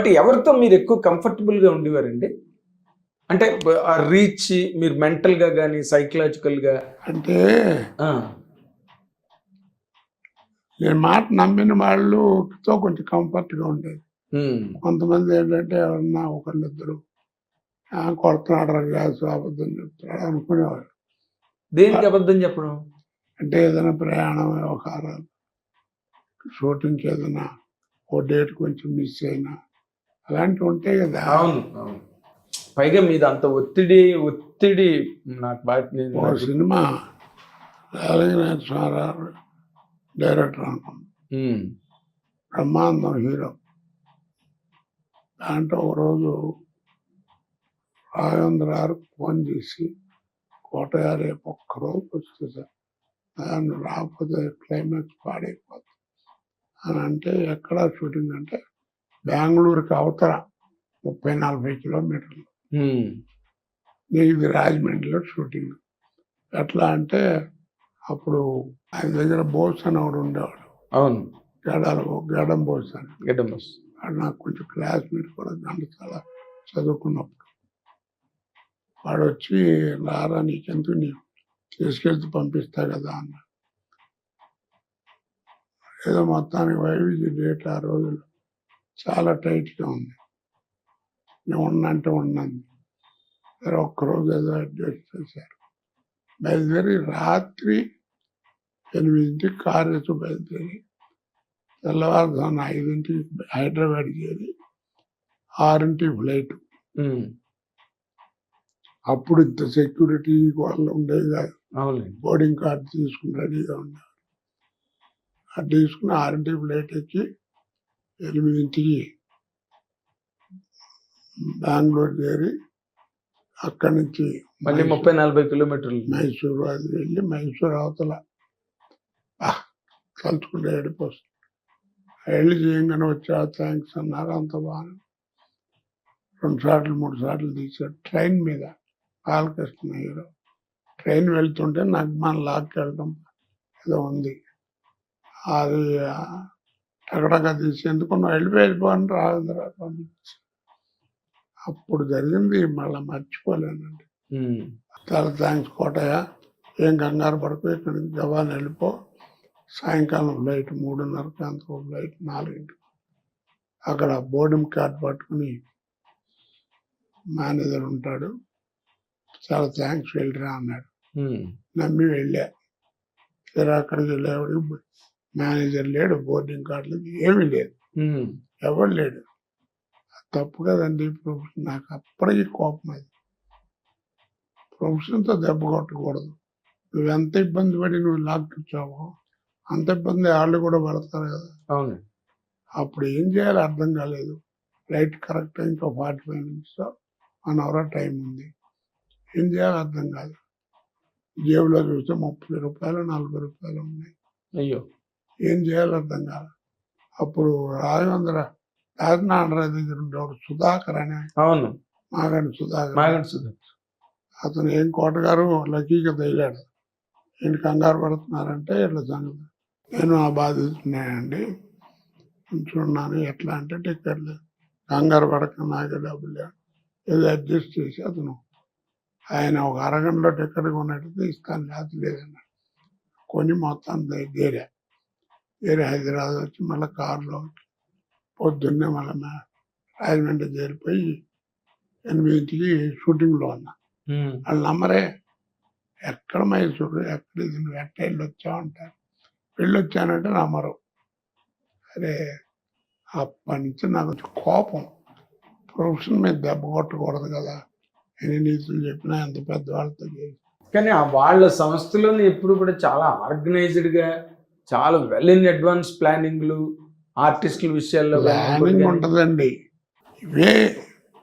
But ఎవరితో మీరు ఎక్కువ కంఫర్టబుల్గా ఉండేవారండి? అంటే ఆ రీచ్ మీరు మెంటల్గా కానీ సైకలాజికల్గా? అంటే నేను మాట నమ్మిన వాళ్ళతో కొంచెం కంఫర్ట్గా ఉండేది. కొంతమంది ఏంటంటే ఎవరన్నా ఒకళ్ళిద్దరు "ఆ, కొడుతున్నాడు గ్యాస్ అబద్ధం చెప్తున్నాడు అనుకునేవారు దేనికి అబద్ధం చెప్పడం? అంటే ఏదైనా ప్రయాణం వ్యవహారాలు షూటింగ్కి ఏదైనా ఓ డేట్ కొంచెం మిస్ అయినా అలాంటివి ఉంటాయి కదా. అవును అవును. పైగా మీద అంత ఒత్తిడి ఒత్తిడి నాకు బాగా సినిమా స్వామిరావు డైరెక్టర్ అనుకున్నాను ఉమ్, బ్రహ్మానందం హీరో. దాంట్లో ఒకరోజు రాఘవేంద్ర గారు ఫోన్ చేసి కోటయ్య రేపు ఒక్కరోజు వస్తే సార్ దాన్ని రాకపోతే క్లైమాక్స్ పాడైపోతుంది. అని అంటే ఎక్కడ షూటింగ్ అంటే బెంగళూరుకి అవతల ముప్పై నలభై కిలోమీటర్లు. ఇది రాజమండ్రిలో షూటింగ్. ఎట్లా అంటే అప్పుడు ఆయన దగ్గర బోస్ అని ఒకడు ఉండేవాడు. అవును. గడాల గడం బోస్ అని. గడ్డమస్ వాడు నాకు కొంచెం క్లాస్మేట్ కూడా ఘంటసాల చదువుకున్నప్పుడు. వాడు వచ్చి రారా నీకెందుకు నీ తీసుకెళ్తే పంపిస్తా కదా అన్న ఏదో మొత్తానికి వైవిధ్య డేట్ ఆ రోజులు చాలా టైట్గా ఉంది. నేను ఉన్నంటే ఉన్నాను సరే ఒక్కరోజు ఏదో అడ్జస్ట్ చేశారు. బయలుదేరి రాత్రి ఎనిమిదింటికి కారు వేసి బయలుదేరి తెల్లవారుజామున ఐదింటికి హైదరాబాద్ చేరి ఆరింటికి ఫ్లైట్. అప్పుడు ఇంత సెక్యూరిటీ వాళ్ళు ఉండేది కాదు. బోర్డింగ్ కార్డు తీసుకుని రెడీగా ఉన్నారు. అది తీసుకుని ఆరింటికి ఫ్లైట్ ఎక్కి ఎనిమిదింటికి బెంగళూరు చేరి అక్కడి నుంచి మళ్ళీ ముప్పై నలభై కిలోమీటర్లు. మైసూరు అది వెళ్ళి మైసూరు అవతల తలుచుకుంటే ఏడిపోస్తుంది వెళ్ళి చేయంగానే వచ్చా థ్యాంక్స్ అన్నారు అంత బాగా రెండు సార్లు మూడు సార్లు తీసాడు ట్రైన్ మీద బాలకృష్ణ హీరో. ట్రైన్ వెళ్తుంటే నాకు మన లాక్కి వెళ్ళడం ఏదో ఉంది. అది టగడగా తీసేందుకు నువ్వు వెళ్ళిపోయి వెళ్ళిపోని రాజేంద్ర అప్పుడు జరిగింది మళ్ళీ మర్చిపోలేనండి. చాలా థ్యాంక్స్ కోటయ్య. ఏం కంగారు పడుకో ఇక్కడి నుంచి జవాన్ వెళ్ళిపో. సాయంకాలం ఫ్లైట్ మూడున్నరకి అంత ఫ్లైట్ నాలుగింటి అక్కడ బోర్డింగ్ కార్డ్ పట్టుకుని మేనేజర్ ఉంటాడు. చాలా థ్యాంక్స్ వెళ్ళిరా అన్నాడు. నమ్మి వెళ్ళా. సరే అక్కడికి వెళ్ళేవాడికి మేనేజర్ లేడు బోర్డింగ్ కార్డులు ఏమీ లేదు. ఎవరు లేడు. తప్పు కదండి ప్రొఫెషన్ నాకు అప్పటికి కోపం అది. ప్రొఫెషన్తో దెబ్బ కొట్టకూడదు. నువ్వు ఎంత ఇబ్బంది పడి నువ్వు లాక్ ఇచ్చావో అంత ఇబ్బంది వాళ్ళు కూడా పడతారు కదా. అవును. అప్పుడు ఏం చేయాలో అర్థం కాలేదు. ఫ్లైట్ కరెక్ట్ ఇంకో forty five minutes one hour time ఉంది. ఏం చేయాలో అర్థం కాదు. జేబులో చూస్తే ముప్పై రూపాయలు నలభై రూపాయలు ఉన్నాయి. అయ్యో. ఏం చేయాలో అర్థం కాదు అప్పుడు రాఘవేంద్ర రాజనారాయణ దగ్గర ఉండేవాడు సుధాకర్ అనే అవును. మాగండి సుధాకర్. మాగండి సుధా అతను ఏం కోటగారు లక్కీగా తగిలాడు. ఏంటి కంగారు పడుతున్నారంటే ఇట్లా సంగతి. నేను ఆ బాధితున్నానండి ఉంచున్నాను ఎట్లా అంటే టికెట్ లేదు. కంగారు పడక నాకే డబ్బులు లేవు. ఏదో అడ్జస్ట్ చేసి అతను ఆయన ఒక అరగంటలో టికెట్ కొన్నట్టు ఇస్తాను లేకపోతే లేదన్నాడు. కొని మొత్తం దేరే వేరే హైదరాబాద్ వచ్చి మళ్ళీ కారులో పొద్దున్నే మళ్ళీ రాజమండ్రి చేరిపోయి ఎనిమిదింటికి షూటింగ్లో ఉన్నా. వాళ్ళు నమ్మరే ఎక్కడ మైసూరు? ఎక్కడ ఇది? నువ్వు ఎట్ట వెళ్ళి వచ్చావు అంటారు. వెళ్ళి వచ్చానంటే నమ్మరు అరే అప్పటి నుంచి నాకు కోపం. ప్రొఫెషన్ మీద దెబ్బ కొట్టకూడదు కదా ఎన్ని నీతులు చెప్పినా ఎంత పెద్దవాళ్ళతో చేసి కానీ ఆ వాళ్ళ సంస్థలోని ఎప్పుడు కూడా చాలా ఆర్గనైజ్డ్గా చాలా వెల్ ఇన్ అడ్వాన్స్ ప్లానింగ్లు ఆర్టిస్టుల విషయాల్లో ప్లానింగ్ ఉంటుందండి. ఇవే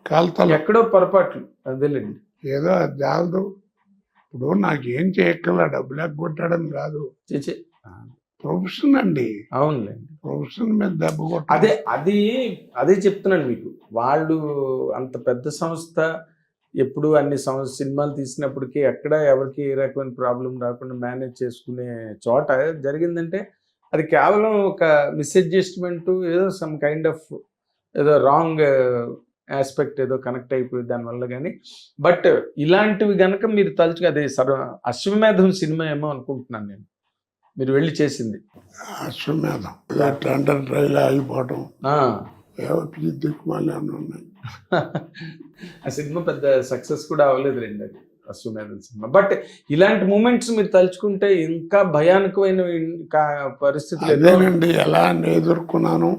కలతలు. ఎక్కడో పొరపాట్లు అదేలేండి. ఏదో జాలదు. ఇప్పుడు నాకేం చేయక్కల డబ్బులు ఎగ్గొట్టడం కాదు. ప్రొఫెషన్ అండి. అవునులేండి. ప్రొఫెషన్ మీద దెబ్బ అదే అది అదే చెప్తున్నాను మీకు. వాళ్ళు అంత పెద్ద సంస్థ ఎప్పుడు అన్ని సంస్థ సినిమాలు తీసినప్పటికీ ఎక్కడ ఎవరికి ఏ రకమైన ప్రాబ్లం రాకుండా మేనేజ్ చేసుకునే చోట జరిగిందంటే అది కేవలం ఒక మిస్అడ్జస్ట్మెంట్ ఏదో సమ్ కైండ్ ఆఫ్ ఏదో రాంగ్ ఆస్పెక్ట్ ఏదో కనెక్ట్ అయిపోయి దానివల్ల కానీ బట్ ఇలాంటివి గనక మీరు తలుచుకు అదే సర్వ అశ్వమేధం సినిమా ఏమో అనుకుంటున్నాను నేను. మీరు వెళ్ళి చేసింది. అశ్వమేధం. ఇలా టెండర్ ట్రైల్ ఆగిపోవటం. ఏవో పిచ్చి దిక్కుమాలి అని ఉన్నాయి. ఆ సినిమా పెద్ద సక్సెస్ కూడా అవ్వలేదు రండి అది అశ్వమేధం సినిమా. బట్ ఇలాంటి మూమెంట్స్ మీరు తలుచుకుంటే ఇంకా భయానకమైన పరిస్థితులు అదేనండి ఎలా ఎదుర్కొన్నాను?